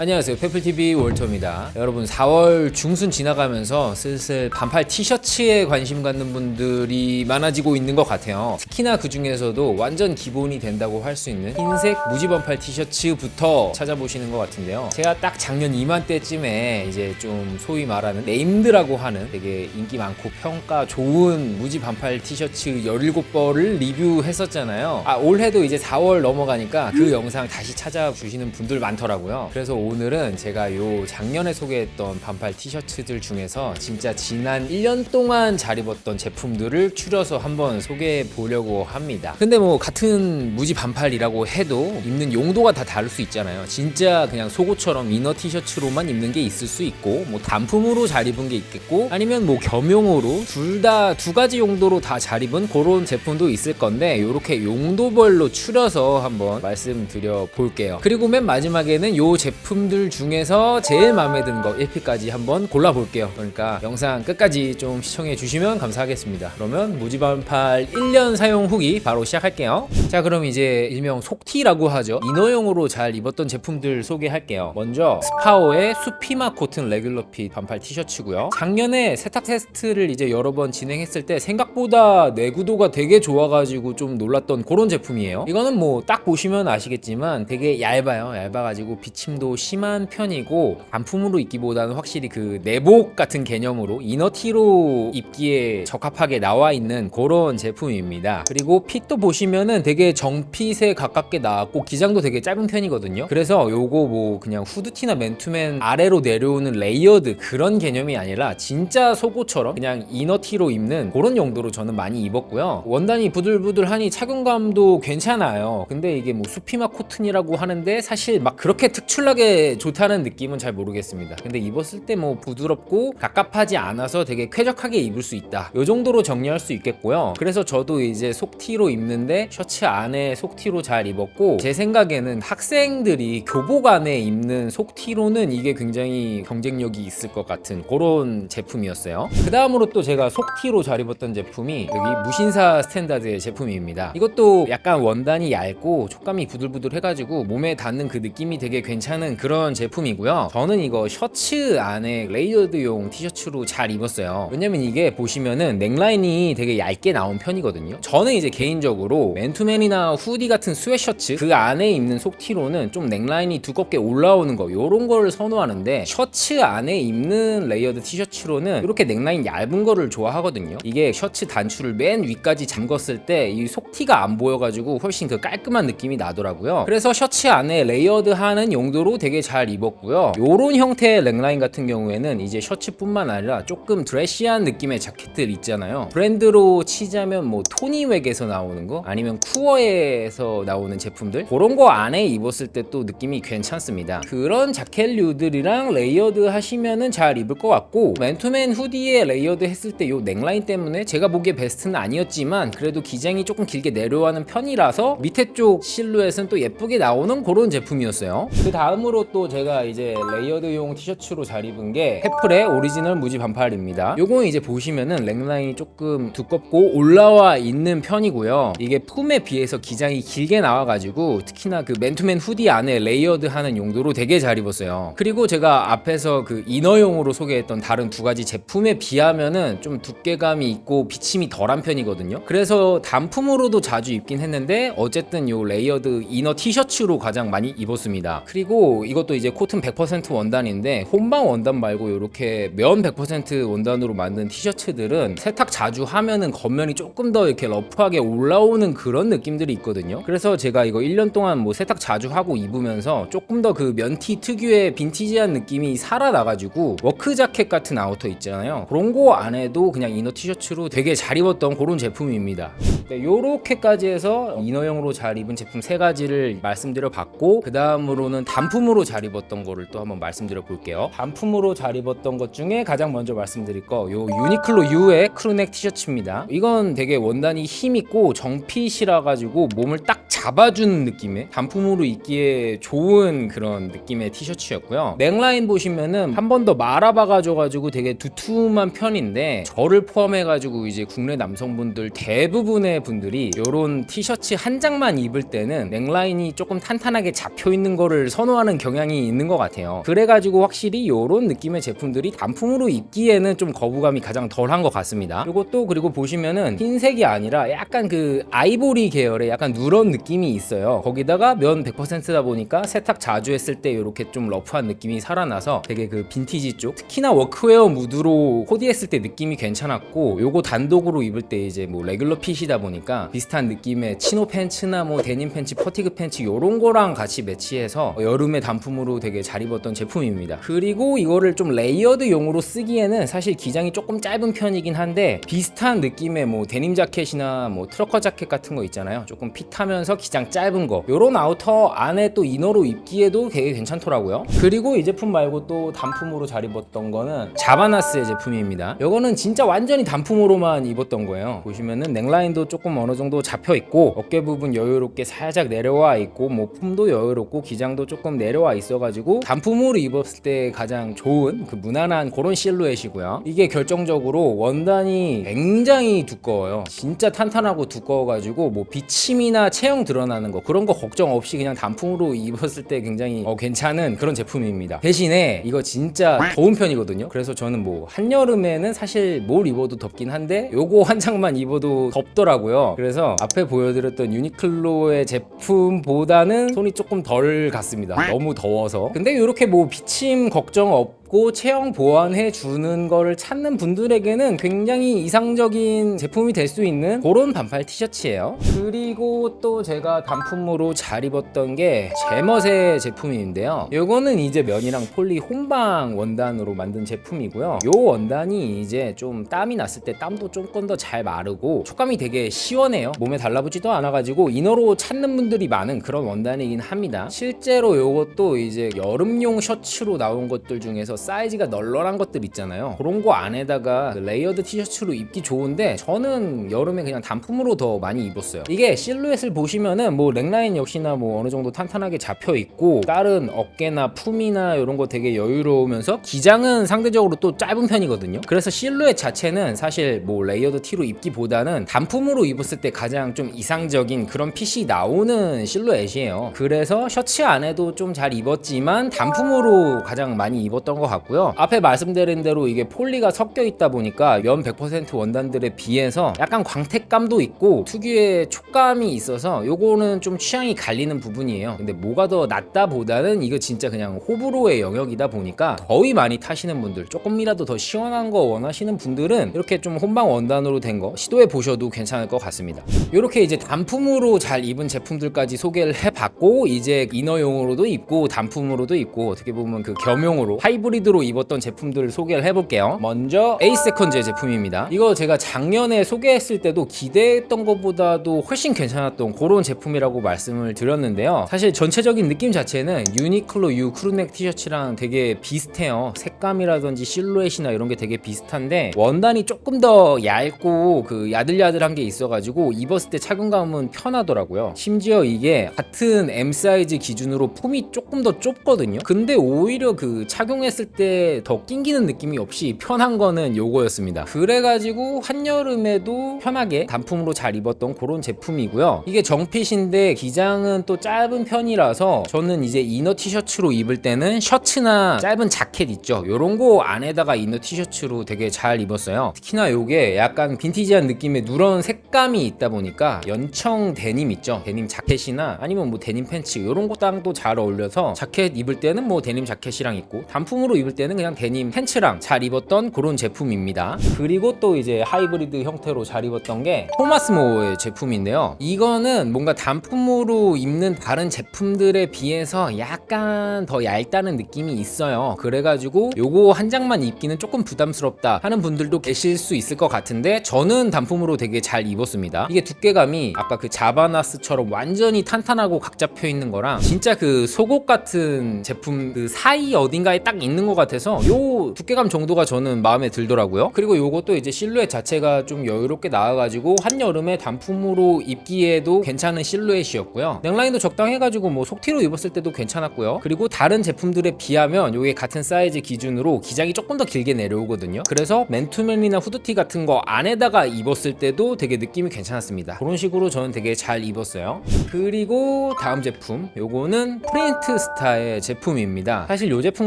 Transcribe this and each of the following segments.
안녕하세요. 페플TV 월터입니다. 여러분 4월 중순 지나가면서 슬슬 반팔 티셔츠에 관심 갖는 분들이 많아지고 있는 것 같아요. 특히나 그 중에서도 완전 기본이 된다고 할 수 있는 흰색 무지 반팔 티셔츠부터 찾아보시는 것 같은데요. 제가 딱 작년 이맘때쯤에 이제 좀 소위 말하는 네임드라고 하는 되게 인기 많고 평가 좋은 무지 반팔 티셔츠 17벌을 리뷰했었잖아요. 아, 올해도 이제 4월 넘어가니까 그 영상 다시 찾아주시는 분들 많더라고요. 그래서 오늘은 제가 요 작년에 소개했던 반팔 티셔츠들 중에서 진짜 지난 1년 동안 잘 입었던 제품들을 추려서 한번 소개해 보려고 합니다. 근데 뭐 같은 무지 반팔이라고 해도 입는 용도가 다 다를 수 있잖아요. 진짜 그냥 속옷처럼 이너 티셔츠로만 입는 게 있을 수 있고 뭐 단품으로 잘 입은 게 있겠고 아니면 뭐 겸용으로 둘 다 두 가지 용도로 다 잘 입은 그런 제품도 있을 건데 이렇게 용도별로 추려서 한번 말씀드려 볼게요. 그리고 맨 마지막에는 요 제품 들 중에서 제일 마음에 드는 거 1피까지 한번 골라 볼게요. 그러니까 영상 끝까지 좀 시청해 주시면 감사하겠습니다. 그러면 무지반팔 1년 사용 후기 바로 시작할게요. 자, 그럼 이제 일명 속티라고 하죠. 이너용으로 잘 입었던 제품들 소개할게요. 먼저 스파오의 수피마 코튼 레귤러 핏 반팔 티셔츠고요. 작년에 세탁 테스트를 이제 여러 번 진행했을 때 생각보다 내구도가 되게 좋아가지고 좀 놀랐던 그런 제품이에요. 이거는 뭐 딱 보시면 아시겠지만 되게 얇아요. 얇아가지고 비침도 심한 편이고 반품으로 입기보다는 확실히 그 내복 같은 개념으로 이너티로 입기에 적합하게 나와 있는 그런 제품입니다. 그리고 핏도 보시면은 되게 정핏에 가깝게 나왔고 기장도 되게 짧은 편이거든요. 그래서 요거 뭐 그냥 후드티나 맨투맨 아래로 내려오는 레이어드 그런 개념이 아니라 진짜 속옷처럼 그냥 이너티로 입는 그런 용도로 저는 많이 입었고요. 원단이 부들부들하니 착용감도 괜찮아요. 근데 이게 뭐 수피마 코튼이라고 하는데 사실 막 그렇게 특출나게 좋다는 느낌은 잘 모르겠습니다. 근데 입었을 때 뭐 부드럽고 갑갑하지 않아서 되게 쾌적하게 입을 수 있다. 요 정도로 정리할 수 있겠고요. 그래서 저도 이제 속티로 입는데 셔츠 안에 속티로 잘 입었고 제 생각에는 학생들이 교복 안에 입는 속티로는 이게 굉장히 경쟁력이 있을 것 같은 그런 제품이었어요. 그 다음으로 또 제가 속티로 잘 입었던 제품이 여기 무신사 스탠다드의 제품입니다. 이것도 약간 원단이 얇고 촉감이 부들부들해가지고 몸에 닿는 그 느낌이 되게 괜찮은 그런 제품이고요. 저는 이거 셔츠 안에 레이어드용 티셔츠로 잘 입었어요. 왜냐면 이게 보시면은 넥라인이 되게 얇게 나온 편이거든요. 저는 이제 개인적으로 맨투맨이나 후디 같은 스웨셔츠 그 안에 입는 속티로는 좀 넥라인이 두껍게 올라오는 거 요런 거를 선호하는데 셔츠 안에 입는 레이어드 티셔츠로는 이렇게 넥라인 얇은 거를 좋아하거든요. 이게 셔츠 단추를 맨 위까지 잠궜을 때 이 속티가 안 보여가지고 훨씬 그 깔끔한 느낌이 나더라고요. 그래서 셔츠 안에 레이어드 하는 용도로 되게 잘 입었고요. 요런 형태의 넥라인 같은 경우에는 이제 셔츠뿐만 아니라 조금 드레시한 느낌의 자켓들 있잖아요. 브랜드로 치자면 뭐 토니웩에서 나오는 거 아니면 쿠어에서 나오는 제품들 그런 거 안에 입었을 때 또 느낌이 괜찮습니다. 그런 자켓류들이랑 레이어드 하시면은 잘 입을 것 같고 맨투맨 후디에 레이어드 했을 때 요 넥라인 때문에 제가 보기에 베스트는 아니었지만 그래도 기장이 조금 길게 내려가는 편이라서 밑에 쪽 실루엣은 또 예쁘게 나오는 그런 제품이었어요. 그 다음으로 또 제가 이제 레이어드용 티셔츠로 잘 입은 게 페플의 오리지널 무지 반팔입니다. 요건 이제 보시면은 넥라인이 조금 두껍고 올라와 있는 편이고요. 이게 품에 비해서 기장이 길게 나와가지고 특히나 그 맨투맨 후디 안에 레이어드 하는 용도로 되게 잘 입었어요. 그리고 제가 앞에서 그 이너용으로 소개했던 다른 두 가지 제품에 비하면은 좀 두께감이 있고 비침이 덜한 편이거든요. 그래서 단품으로도 자주 입긴 했는데 어쨌든 요 레이어드 이너 티셔츠로 가장 많이 입었습니다. 그리고 이것도 이제 코튼 100% 원단인데 혼방 원단 말고 이렇게 면 100% 원단으로 만든 티셔츠들은 세탁 자주 하면은 겉면이 조금 더 이렇게 러프하게 올라오는 그런 느낌들이 있거든요. 그래서 제가 이거 1년 동안 뭐 세탁 자주 하고 입으면서 조금 더 그 면티 특유의 빈티지한 느낌이 살아나가지고 워크 자켓 같은 아우터 있잖아요. 그런 거 안에도 그냥 이너 티셔츠로 되게 잘 입었던 그런 제품입니다. 네, 요렇게까지 해서 이너용으로 잘 입은 제품 세 가지를 말씀드려 봤고 그 다음으로는 단품으로 잘 입었던 거를 또 한번 말씀드려 볼게요. 단품으로 잘 입었던 것 중에 가장 먼저 말씀드릴 거 요 유니클로 U의 크루넥 티셔츠입니다. 이건 되게 원단이 힘 있고 정핏이라 가지고 몸을 딱 잡아주는 느낌의 단품으로 입기에 좋은 그런 느낌의 티셔츠였고요. 넥라인 보시면은 한 번 더 말아박아줘가지고 되게 두툼한 편인데 저를 포함해가지고 이제 국내 남성분들 대부분의 분들이 이런 티셔츠 한 장만 입을 때는 넥라인이 조금 탄탄하게 잡혀 있는 거를 선호하는 경 향이 있는 것 같아요. 그래가지고 확실히 이런 느낌의 제품들이 단품으로 입기에는 좀 거부감이 가장 덜한 것 같습니다. 그리고 또 그리고 보시면은 흰색이 아니라 약간 그 아이보리 계열의 약간 누런 느낌이 있어요. 거기다가 면 100%다 보니까 세탁 자주 했을 때 이렇게 좀 러프한 느낌이 살아나서 되게 그 빈티지 쪽 특히나 워크웨어 무드로 코디했을 때 느낌이 괜찮았고 요거 단독으로 입을 때 이제 뭐 레귤러 핏이다 보니까 비슷한 느낌의 치노 팬츠나 뭐 데님 팬츠, 퍼티그 팬츠 요런 거랑 같이 매치해서 여름에 단 품으로 되게 잘 입었던 제품입니다. 그리고 이거를 좀 레이어드용으로 쓰기에는 사실 기장이 조금 짧은 편이긴 한데 비슷한 느낌의 뭐 데님 자켓이나 뭐 트러커 자켓 같은 거 있잖아요. 조금 핏하면서 기장 짧은 거 요런 아우터 안에 또 이너로 입기에도 되게 괜찮더라고요. 그리고 이 제품 말고 또 단품으로 잘 입었던 거는 자바나스의 제품입니다. 요거는 진짜 완전히 단품으로만 입었던 거예요. 보시면은 넥라인도 조금 어느 정도 잡혀 있고 어깨 부분 여유롭게 살짝 내려와 있고 뭐 품도 여유롭고 기장도 조금 내려와 있어가지고 단품으로 입었을 때 가장 좋은 그 무난한 그런 실루엣이고요. 이게 결정적으로 원단이 굉장히 두꺼워요. 진짜 탄탄하고 두꺼워가지고 뭐 비침이나 체형 드러나는 거 그런 거 걱정 없이 그냥 단품으로 입었을 때 굉장히 어, 괜찮은 그런 제품입니다. 대신에 이거 진짜 더운 편이거든요. 그래서 저는 뭐 한여름에는 사실 뭘 입어도 덥긴 한데 요거 한 장만 입어도 덥더라고요. 그래서 앞에 보여드렸던 유니클로의 제품보다는 손이 조금 덜 갔습니다. 너무 더워서. 근데 이렇게 뭐 비침 걱정 없고 체형 보완해 주는 거를 찾는 분들에게는 굉장히 이상적인 제품이 될 수 있는 그런 반팔 티셔츠예요. 그리고 또 제가 단품으로 잘 입었던 게 제멋의 제품인데요. 요거는 이제 면이랑 폴리 혼방 원단으로 만든 제품이고요. 요 원단이 이제 좀 땀이 났을 때 땀도 조금 더 잘 마르고 촉감이 되게 시원해요. 몸에 달라붙지도 않아가지고 이너로 찾는 분들이 많은 그런 원단이긴 합니다. 실제로 요것도 이제 여름용 셔츠로 나온 것들 중에서 사이즈가 널널한 것들 있잖아요. 그런 거 안에다가 그 레이어드 티셔츠로 입기 좋은데 저는 여름에 그냥 단품으로 더 많이 입었어요. 이게 실루엣을 보시면은 뭐 넥라인 역시나 뭐 어느 정도 탄탄하게 잡혀 있고 다른 어깨나 품이나 이런 거 되게 여유로우면서 기장은 상대적으로 또 짧은 편이거든요. 그래서 실루엣 자체는 사실 뭐 레이어드 티로 입기보다는 단품으로 입었을 때 가장 좀 이상적인 그런 핏이 나오는 실루엣이에요. 그래서 셔츠 안에도 좀 잘 입었지만 단품으로 가장 많이 입었던 것 같고요. 앞에 말씀드린 대로 이게 폴리가 섞여 있다 보니까 면 100% 원단들에 비해서 약간 광택감도 있고 특유의 촉감이 있어서 요거는 좀 취향이 갈리는 부분이에요. 근데 뭐가 더 낫다 보다는 이거 진짜 그냥 호불호의 영역이다 보니까 더위 많이 타시는 분들 조금이라도 더 시원한 거 원하시는 분들은 이렇게 좀 혼방 원단으로 된 거 시도해 보셔도 괜찮을 것 같습니다. 이렇게 이제 단품으로 잘 입은 제품들까지 소개를 해봤고 이제 이너용으로도 입고 단품으로도 입고 어떻게 보면 그 겸용으로 하이브리드 로 입었던 제품들을 소개를 해볼게요. 먼저 에이세컨즈의 제품입니다. 이거 제가 작년에 소개했을 때도 기대했던 것보다도 훨씬 괜찮았던 그런 제품이라고 말씀을 드렸는데요. 사실 전체적인 느낌 자체는 유니클로 U 크루넥 티셔츠랑 되게 비슷해요. 색감이라든지 실루엣이나 이런 게 되게 비슷한데 원단이 조금 더 얇고 그 야들야들한 게 있어가지고 입었을 때 착용감은 편하더라고요. 심지어 이게 같은 M 사이즈 기준으로 품이 조금 더 좁거든요. 근데 오히려 그 착용했을 때 더 낑기는 느낌이 없이 편한 거는 요거였습니다. 그래가지고 한여름에도 편하게 단품으로 잘 입었던 그런 제품이고요. 이게 정핏인데 기장은 또 짧은 편이라서 저는 이제 이너 티셔츠로 입을 때는 셔츠나 짧은 자켓 있죠. 요런 거 안에다가 이너 티셔츠로 되게 잘 입었어요. 특히나 요게 약간 빈티지한 느낌의 누런 색감이 있다 보니까 연청 데님 있죠. 데님 자켓이나 아니면 뭐 데님 팬츠 요런 거랑도 잘 어울려서 자켓 입을 때는 뭐 데님 자켓이랑 입고 단품으로 입을 때는 그냥 데님 팬츠랑 잘 입었던 그런 제품입니다. 그리고 또 이제 하이브리드 형태로 잘 입었던 게 토마스 모어의 제품인데요. 이거는 뭔가 단품으로 입는 다른 제품들에 비해서 약간 더 얇다는 느낌이 있어요. 그래가지고 요거 한 장만 입기는 조금 부담스럽다 하는 분들도 계실 수 있을 것 같은데 저는 단품으로 되게 잘 입었습니다. 이게 두께감이 아까 그 자바나스처럼 완전히 탄탄하고 각 잡혀 있는 거랑 진짜 그 속옷 같은 제품 그 사이 어딘가에 딱 있는 것 같아서 요 두께감 정도가 저는 마음에 들더라고요. 그리고 요것도 이제 실루엣 자체가 좀 여유롭게 나와가지고 한여름에 단품으로 입기에도 괜찮은 실루엣이었고요. 넥라인도 적당해가지고 뭐 속티로 입었을 때도 괜찮았고요. 그리고 다른 제품들에 비하면 요게 같은 사이즈 기준으로 기장이 조금 더 길게 내려오거든요. 그래서 맨투맨이나 후드티 같은 거 안에다가 입었을 때도 되게 느낌이 괜찮았습니다. 그런 식으로 저는 되게 잘 입었어요. 그리고 다음 제품 요거는 프린트 스타의 제품입니다. 사실 요 제품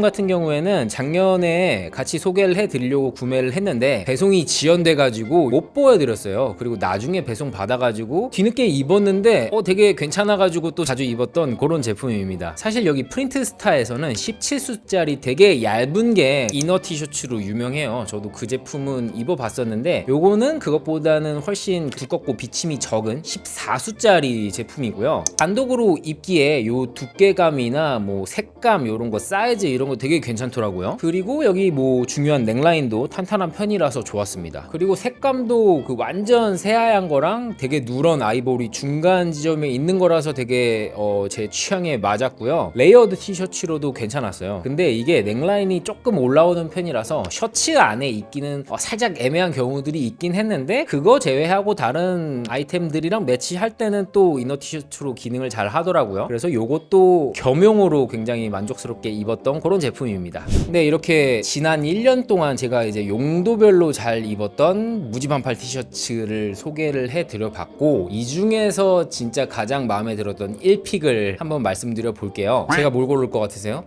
같은 경우에는 작년에 같이 소개를 해드리려고 구매를 했는데 배송이 지연돼가지고 못 보여드렸어요. 그리고 나중에 배송 받아가지고 뒤늦게 입었는데 어 되게 괜찮아가지고 또 자주 입었던 그런 제품입니다. 사실 여기 프린트 스타에서는 17수짜리 되게 얇은 게 이너 티셔츠로 유명해요. 저도 그 제품은 입어봤었는데 요거는 그것보다는 훨씬 두껍고 비침이 적은 14수짜리 제품이고요. 단독으로 입기에 요 두께감이나 뭐 색감 요런 거 사이즈 이런 거 되게 괜찮 더라고요. 그리고 여기 뭐 중요한 넥라인도 탄탄한 편이라서 좋았습니다. 그리고 색감도 그 완전 새하얀 거랑 되게 누런 아이보리 중간 지점에 있는 거라서 되게 어, 제 취향에 맞았고요. 레이어드 티셔츠로도 괜찮았어요. 근데 이게 넥라인이 조금 올라오는 편이라서 셔츠 안에 입기는 어, 살짝 애매한 경우들이 있긴 했는데 그거 제외하고 다른 아이템들이랑 매치할 때는 또 이너 티셔츠로 기능을 잘 하더라고요. 그래서 요것도 겸용으로 굉장히 만족스럽게 입었던 그런 제품입니다. 근데 이렇게 지난 1년 동안 제가 이제 용도별로 잘 입었던 무지반팔 티셔츠를 소개를 해드려 봤고 이 중에서 진짜 가장 마음에 들었던 1픽을 한번 말씀드려 볼게요. 제가 뭘 고를 것 같으세요?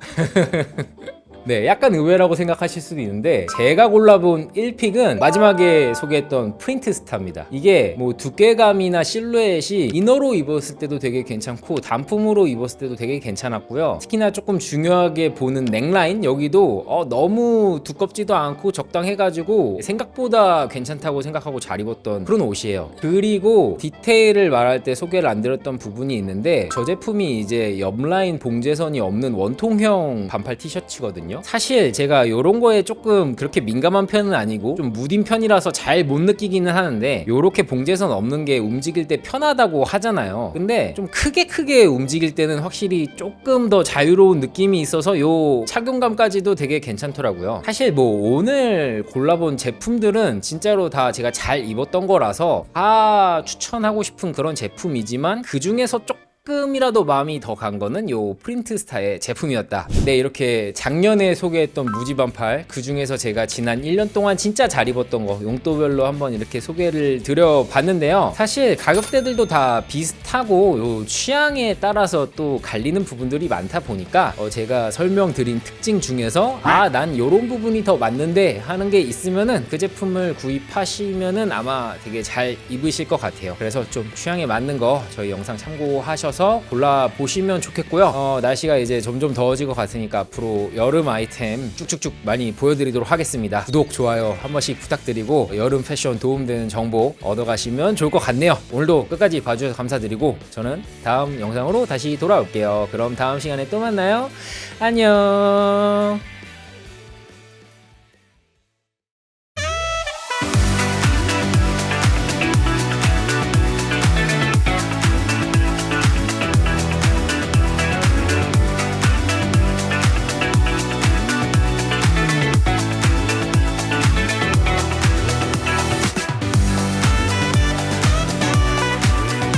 네, 약간 의외라고 생각하실 수도 있는데 제가 골라본 1픽은 마지막에 소개했던 프린트 스타입니다. 이게 뭐 두께감이나 실루엣이 이너로 입었을 때도 되게 괜찮고 단품으로 입었을 때도 되게 괜찮았고요. 특히나 조금 중요하게 보는 넥라인 여기도 어, 너무 두껍지도 않고 적당해가지고 생각보다 괜찮다고 생각하고 잘 입었던 그런 옷이에요. 그리고 디테일을 말할 때 소개를 안 드렸던 부분이 있는데 저 제품이 이제 옆라인 봉제선이 없는 원통형 반팔 티셔츠거든요. 사실 제가 이런 거에 조금 그렇게 민감한 편은 아니고 좀 무딘 편이라서 잘 못 느끼기는 하는데 요렇게 봉제선 없는 게 움직일 때 편하다고 하잖아요. 근데 좀 크게 크게 움직일 때는 확실히 조금 더 자유로운 느낌이 있어서 요 착용감까지도 되게 괜찮더라고요. 사실 뭐 오늘 골라본 제품들은 진짜로 다 제가 잘 입었던 거라서 다 추천하고 싶은 그런 제품이지만 그 중에서 조금 조금이라도 마음이 더 간 거는 요 프린트스타의 제품이었다. 네, 이렇게 작년에 소개했던 무지 반팔 그 중에서 제가 지난 1년 동안 진짜 잘 입었던 거 용도별로 한번 이렇게 소개를 드려봤는데요. 사실 가격대들도 다 비슷하고 요 취향에 따라서 또 갈리는 부분들이 많다 보니까 어 제가 설명드린 특징 중에서 아 난 요런 부분이 더 맞는데 하는 게 있으면은 그 제품을 구입하시면은 아마 되게 잘 입으실 것 같아요. 그래서 좀 취향에 맞는 거 저희 영상 참고하 셔서 골라 보시면 좋겠고요. 어, 날씨가 이제 점점 더워질 것 같으니까 앞으로 여름 아이템 쭉쭉쭉 많이 보여드리도록 하겠습니다. 구독, 좋아요 한 번씩 부탁드리고 여름 패션 도움되는 정보 얻어가시면 좋을 것 같네요. 오늘도 끝까지 봐주셔서 감사드리고 저는 다음 영상으로 다시 돌아올게요. 그럼 다음 시간에 또 만나요. 안녕.